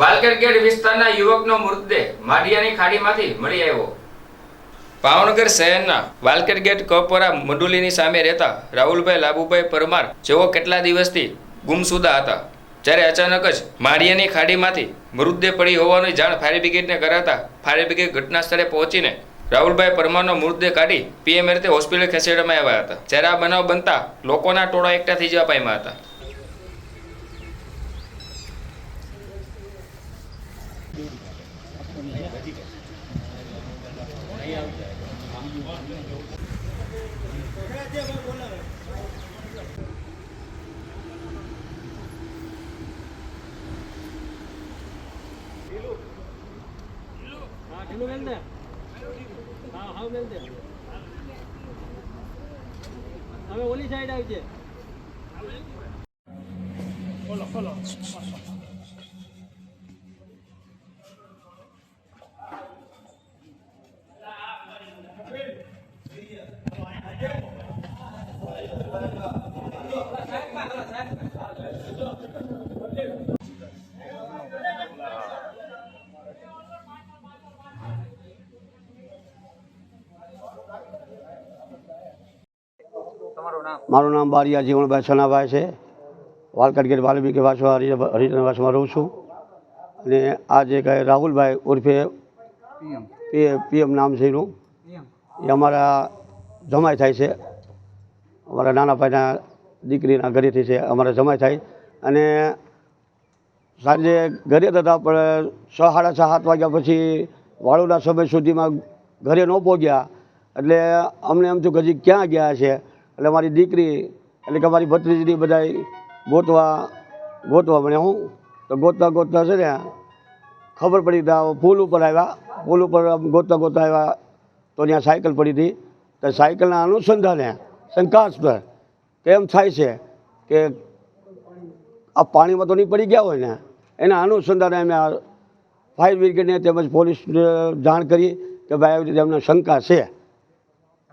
વાલકેડ gate વિસ્તારના યુવકનો મૃતદેહ માઢિયાની ખાડીમાંથી મળી આવ્યો. ભાવનગર શહેરના વાલકેટ ગેટ કપોરા મડુલીની સામે રહેતા રાહુલભાઈ લાભુભાઈ પરમાર જેઓ કેટલા દિવસથી ગુમસુદા હતા, જ્યારે અચાનક જ માળિયાની ખાડીમાંથી મૃતદેહ પડી હોવાની જાણ ફાયર બ્રિગેડને કરાતા ફાયર બ્રિગેડ ઘટના સ્થળે પહોંચીને રાહુલભાઈ પરમારનો મૃતદેહ કાઢી પીએમ રીતે હોસ્પિટલ ખસેડવામાં આવ્યા હતા, જ્યારે આ બનાવ બનતા લોકોના ટોળા એકઠા થઈ જવા પામ્યા હતા. ઢીલું મેલ દે હા હા મેલ દે હવે ઓલી સાઈડ આવજે મારું નામ બારિયા જીવણભાઈ સનાભાઈ છે. વાલકટ ગેટ વાલ્મીકી વાસવા હરિજનવાસમાં રહું છું. અને આ જે કહે રાહુલભાઈ ઉર્ફે પીએમ. પીએમ નામ છે એનું. એ અમારા જમાઈ થાય છે. અમારા નાના ભાઈના દીકરીના ઘરેથી છે અમારા જમાઈ થાય. અને સાંજે ઘરે હતા પણ છ સાડા છ સાત વાગ્યા પછી વાળુના સમય સુધીમાં ઘરે ન પહોંચ્યા. એટલે અમને એમ થયું કે હજી ક્યાં ગયા છે? એટલે મારી દીકરી, એટલે કે મારી ભત્રીજીની બધા ગોતવા ગોતવા મને હું. તો ગોતતા ગોતતા છે ને, ખબર પડી ત્યાં પુલ ઉપર આવ્યા. પુલ ઉપર ગોતતા ગોતતા આવ્યા, તો ત્યાં સાયકલ પડી હતી. તો સાયકલના અનુસંધાને, શંકાસ્પદ એમ થાય છે કે આ પાણીમાં તો નહીં પડી ગયા હોય ને, એના અનુસંધાને અમે ફાયર બ્રિગેડને તેમજ પોલીસને જાણ કરી કે ભાઈ, આવી રીતે અમને શંકા છે.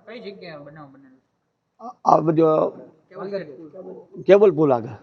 કઈ જગ્યાએ બનાવ આ બધો કેબલ પુલ આગળ.